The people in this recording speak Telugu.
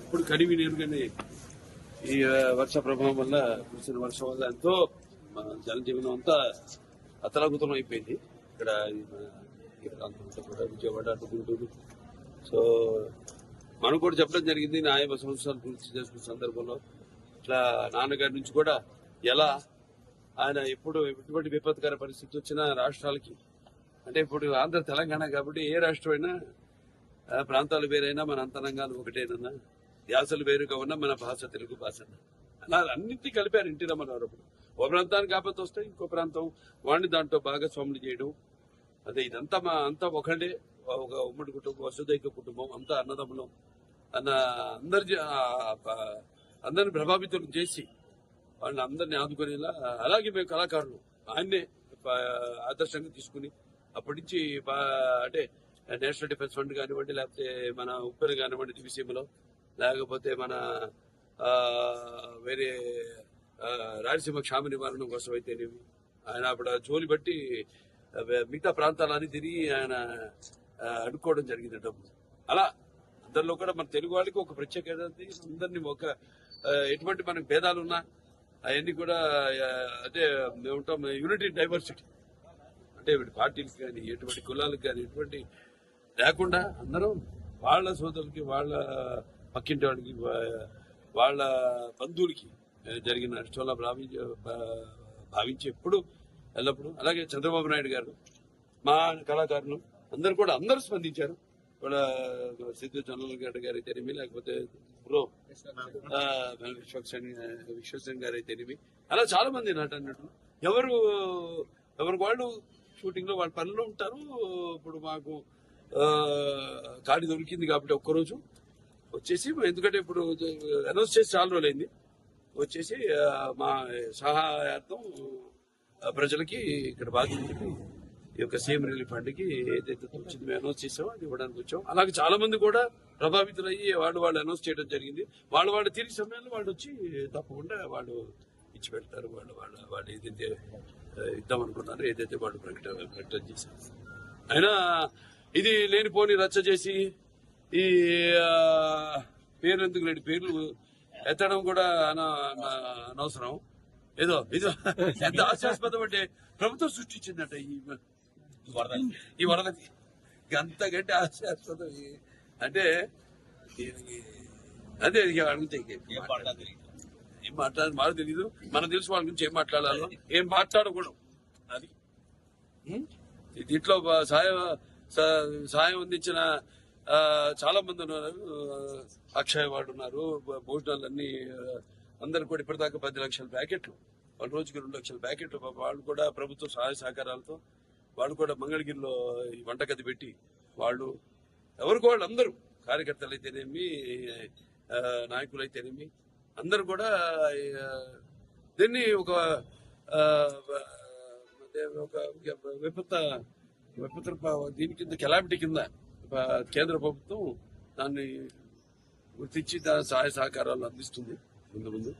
ఎప్పుడు కడివి నీరుగానే ఈ వర్ష ప్రభావం వల్ల కురిసిన వర్షం వల్ల ఎంతో జనజీవనం అంతా అతలాకుతలం అయిపోయింది. ఇక్కడ కూడా విజయవాడ అటు గుంటూరు. సో మనం కూడా చెప్పడం జరిగింది నా యాభై సంవత్సరాలు పూర్తి చేసుకున్న సందర్భంలో. ఇట్లా నాన్నగారి నుంచి కూడా ఎలా ఆయన ఎప్పుడు ఎటువంటి విపత్కర పరిస్థితి వచ్చినా రాష్ట్రాలకి అంటే ఇప్పుడు ఆంధ్ర తెలంగాణ కాబట్టి ఏ రాష్ట్రం అయినా ప్రాంతాలు వేరైనా మన అంతరంగాలు ఒకటేనన్నా యాసలు వేరుగా ఉన్నా మన భాష తెలుగు భాష. అలా అన్నింటి కలిపారు ఇంటి రామారావు ఒక ప్రాంతానికి ఆపత్తి వస్తే ఇంకో ప్రాంతం వాడిని దాంట్లో భాగస్వాములు చేయడం. అదే ఇదంతా మా అంతా ఒకటే ఒక ఉమ్మడి కుటుంబం వసుదైక కుటుంబం అంతా అన్నదమ్ములం. అన్న అందరి అందరిని ప్రభావితం చేసి వాళ్ళని అందరినీ ఆదుకునేలా అలాగే మేము కళాకారులు. ఆయన్నే ఆదర్శంగా తీసుకుని అప్పటి నుంచి అంటే నేషనల్ డిఫెన్స్ ఫండ్ కానివ్వండి లేకపోతే మన ఉప్పెన కానివ్వండి దివిసీమలో లేకపోతే మన వేరే రాయలసీమ క్షామ నివారణ కోసం అయితేనేమి ఆయన అప్పుడు జోలి బట్టి మిగతా ప్రాంతాలని తిరిగి ఆయన అడుక్కోవడం జరిగింది డబ్బు. అలా అందరిలో కూడా మన తెలుగు వాళ్ళకి ఒక ప్రత్యేకత అందరినీ ఒక ఎటువంటి మనకు భేదాలు ఉన్నా అవన్నీ కూడా అదే మేము ఉంటాం యూనిటీ డైవర్సిటీ. అంటే పార్టీలకు కానీ ఎటువంటి కులాలకు కానీ ఎటువంటి లేకుండా అందరం వాళ్ళ సోదరులకి వాళ్ళ పక్కింటి వాడికి వాళ్ళ బంధువులకి జరిగిన నష్టంలో భావించే భావించేప్పుడు భావించి ఎప్పుడు ఎల్లప్పుడు అలాగే చంద్రబాబు నాయుడు గారు మా కళాకారులు అందరు కూడా అందరూ స్పందించారు. వాళ్ళ సిద్ధు చంద్రబాబు గారి గారు అయితేనేమి లేకపోతే బ్రో ఆ, విశ్వక్సేన్ గారు అయితేనేమి అలా చాలా మంది నాట అన్నట్టు ఎవరు ఎవరికి వాళ్ళు షూటింగ్లో వాళ్ళ పనులు ఉంటారు. ఇప్పుడు మాకు ఖాళీ దొరికింది కాబట్టి ఒక్కరోజు వచ్చేసి ఎందుకంటే ఇప్పుడు అనౌన్స్ చేసి చాలా రోజులైంది. వచ్చేసి మా సహాయార్థం ప్రజలకి ఇక్కడ బాధితులకి ఈ యొక్క సీఎం రిలీఫ్ ఫండ్కి ఏదైతే వచ్చింది మేము అనౌన్స్ చేసామో అది ఇవ్వడానికి వచ్చాం. అలాగే చాలా మంది కూడా ప్రభావితులయ్యి వాళ్ళు వాళ్ళు అనౌన్స్ చేయడం జరిగింది. వాళ్ళు వాళ్ళు తిరిగి సమయంలో వాళ్ళు వచ్చి తప్పకుండా వాళ్ళు ఇచ్చి పెడతారు. వాళ్ళు వాళ్ళు వాళ్ళు ఏదైతే ఆ, ఇద్దాం అనుకున్నారో ఏదైతే వాళ్ళు ప్రకటన ప్రకటన చేశారు. అయినా ఇది లేనిపోని రచ్చ చేసి ఈ పేర్లు ఎందుకు లేని పేర్లు ఎత్తడం కూడా అన- అన- అనవసరం. ఏదో ఇది ఎంత హాస్యాస్పదం అంటే ప్రభుత్వం సృష్టించిందట ఈ ఈ వరదకి. హాస్యాస్పదం ఈ- అంటే అదే ఇక అడిగితే ఏం మాట్లాడాలి? మాకు తెలీదు. మనకు తెలుసు వాళ్ళ గురించి ఏం మాట్లాడాలో. ఏం మాట్లాడకూడదు. అది? దీంట్లో బ- సహాయం స- అందించిన చాలా మంది ఉన్నారు. అక్షయ్ వాడు ఉన్నారు. భోజనాలన్నీ అందరు కూడా ఇప్పటిదాకా పది లక్షల ప్యాకెట్లు. వాళ్ళ రోజుకి రెండు లక్షల ప్యాకెట్లు. వాళ్ళు కూడా ప్రభుత్వ సహాయ సహకారాలతో వాళ్ళు కూడా మంగళగిరిలో ఈ వంటగది పెట్టి వాళ్ళు ఎవరికో వాళ్ళు అందరూ కార్యకర్తలు అయితేనేమి నాయకులు అయితేనేమి అందరూ కూడా దీన్ని ఒక ఒక విపత్త దీని కింద కెలామిటీ కింద కేంద్ర ప్రభుత్వం దాన్ని గుర్తించి దాని సహాయ సహకారాలు అందిస్తుంది ముందు ముందు